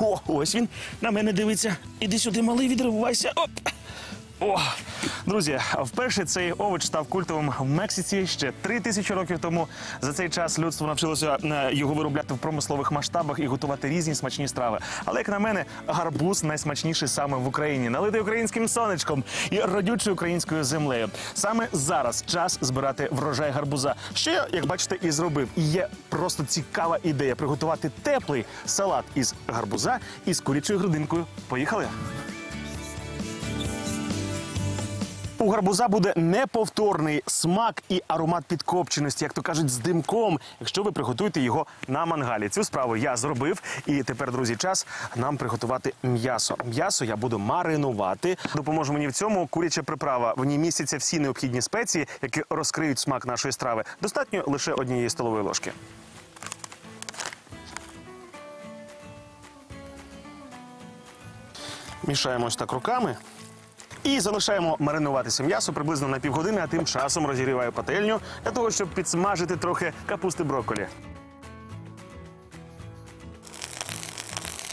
О, ось він на мене дивиться. Іди сюди, малий, відривайся. Оп. О, друзі, вперше цей овоч став культовим в Мексиці ще три тисячі років тому. За цей час людство навчилося е, його виробляти в промислових масштабах і готувати різні смачні страви. Але як на мене, гарбуз найсмачніший саме в Україні, налитий українським сонечком і родючою українською землею. Саме зараз час збирати врожай гарбуза. Що я, як бачите, і зробив. І є просто цікава ідея приготувати теплий салат із гарбуза із курячою грудинкою. Поїхали! У гарбуза буде неповторний смак і аромат підкопченості, як то кажуть, з димком, якщо ви приготуєте його на мангалі. Цю справу я зробив. І тепер, друзі, час нам приготувати м'ясо. М'ясо я буду маринувати. Допоможе мені в цьому куряча приправа. В ній містяться всі необхідні спеції, які розкриють смак нашої страви. Достатньо лише однієї столової ложки. Мішаємо ось так руками. І залишаємо маринуватися м'ясо приблизно на півгодини, а тим часом розігріваю пательню для того, щоб підсмажити трохи капусти брокколі.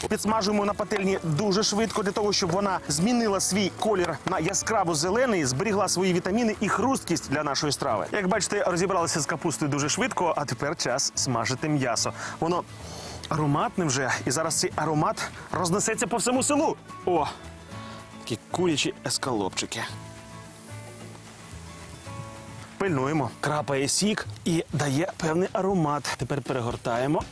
Підсмажуємо на пательні дуже швидко для того, щоб вона змінила свій колір на яскраво зелений, зберігла свої вітаміни і хрусткість для нашої страви. Як бачите, розібралися з капустою дуже швидко, а тепер час смажити м'ясо. Воно ароматне вже, і зараз цей аромат рознесеться по всьому селу. О! Такі курячі ескалопчики. Пильнуємо. Крапає сік і дає певний аромат. Тепер перегортаємо.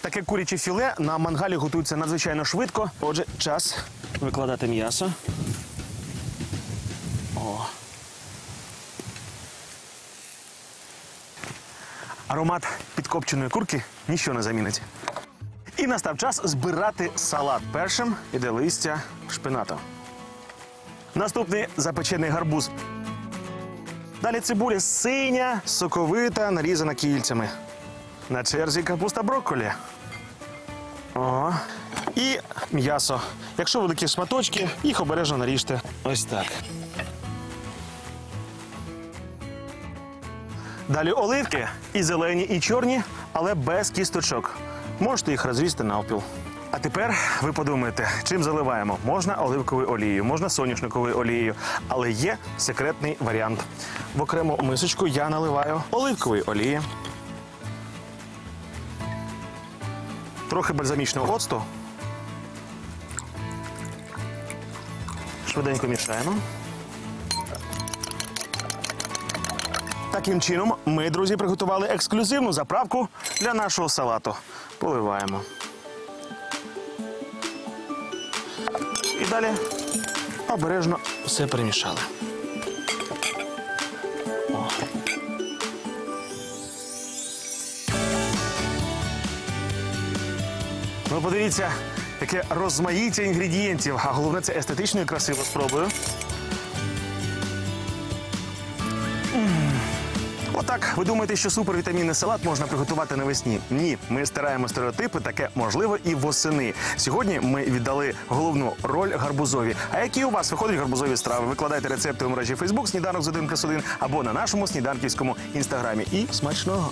Таке куряче філе на мангалі готується надзвичайно швидко. Отже, час викладати м'ясо. О. Аромат підкопченої курки ніщо не замінить. І настав час збирати салат. Першим іде листя шпинату. Наступний запечений гарбуз. Далі цибуля синя, соковита, нарізана кільцями. На черзі капуста брокколі. О. І м'ясо. Якщо великі шматочки, їх обережно наріжте. Ось так. Далі оливки і зелені, і чорні, але без кісточок. Можете їх розрізати навпіл. А тепер ви подумаєте, чим заливаємо? Можна оливковою олією, можна соняшниковою олією, але є секретний варіант. В окрему мисочку я наливаю оливкової олії, трохи бальзамічного оцту. Швиденько мішаємо. Таким чином, ми, друзі, приготували ексклюзивну заправку для нашого салату. Поливаємо. І далі обережно все перемішали. Ну, подивіться, яке розмаїття інгредієнтів, а головне це естетично і красиво спробую. Отак, ви думаєте, що супервітамінний салат можна приготувати навесні? Ні, ми стираємо стереотипи, таке можливо і восени. Сьогодні ми віддали головну роль гарбузові. А які у вас виходять гарбузові страви? Викладайте рецепти у мережі Facebook сніданок з 1 плюс 1 або на нашому сніданківському інстаграмі. І смачного!